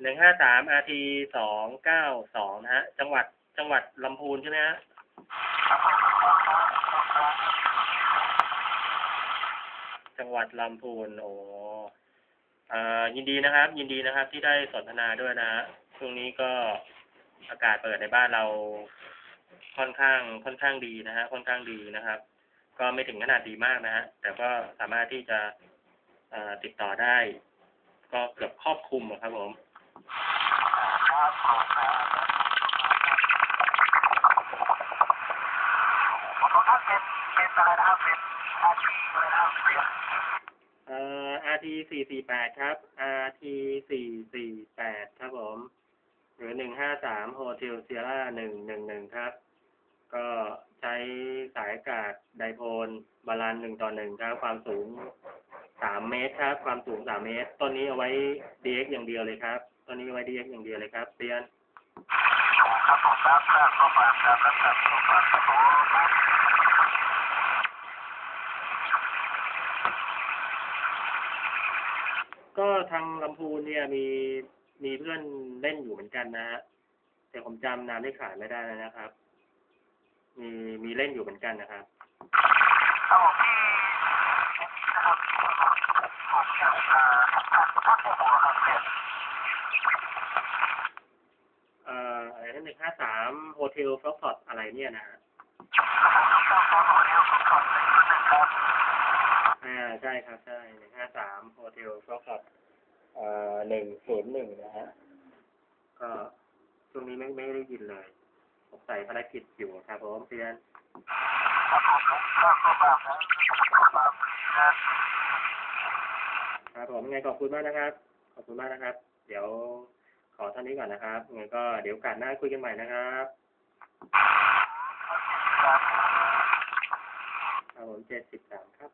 หนึ่งห้าสามอาทีสองเก้าสองนะฮะ จังหวัดจังหวัดลำพูนใช่ไหมฮะจังหวัดลำพูน โอ้อ่อยินดีนะครับ ยินดีนะครับ ที่ได้สนทนาด้วยนะฮะช่วงนี้ก็อากาศเปิดในบ้านเราค่อนข้างค่อนข้างดีนะฮะ ค่อนข้างดีนะครับ ก็ไม่ถึงขนาดดีมากนะฮะ แต่ก็สามารถที่จะอ่ติดต่อได้ ก็เกือบครอบคลุมครับผม เอ่อ RT สี่สี่แปดครับ RT สี่สี่แปดครับผม หรือหนึ่งห้าสามโฮเทลเซียร่าหนึ่งหนึ่งหนึ่งครับ ก็ใช้สายอากาศไดโพลบาลานหนึ่งต่อหนึ่งครับ ความสูง สามเมตรครับ ความสูงสามเมตรต้นนี้เอาไว้ DX อย่างเดียวเลยครับต้นนี้เอาไว้ DX อย่างเดียวเลยครับเตียนก็ทางลำพูนเนี่ยมีมีเพื่อนเล่นอยู่เหมือนกันนะฮะแต่ผมจำนามได้ขาดไม่ได้แล้วนะครับ มีมีเล่นอยู่เหมือนกันนะครับ เอ่ออะไรนั่นหนึ่งห้าสามโฮเทลฟล็อกพอตอะไรเนี่ยนะฮะอ่าใช่ครับใช่หนึ่งห้าสามโฮเทลฟล็อกพอตเอ่อหนึ่งศูนย์หนึ่งนะฮะก็ช่วงนี้ไม่ไม่ได้ยินเลยสงสัยภารกิจอยู่ครับผมเพียนครับ ผมไงขอบคุณมากนะครับ ขอบคุณมากนะครับ เดี๋ยวขอเท่านี้ก่อนนะครับงั้นก็เดี๋ยวการหน้าคุยกันใหม่นะครับครับผมเจ็ดสิบสามครับ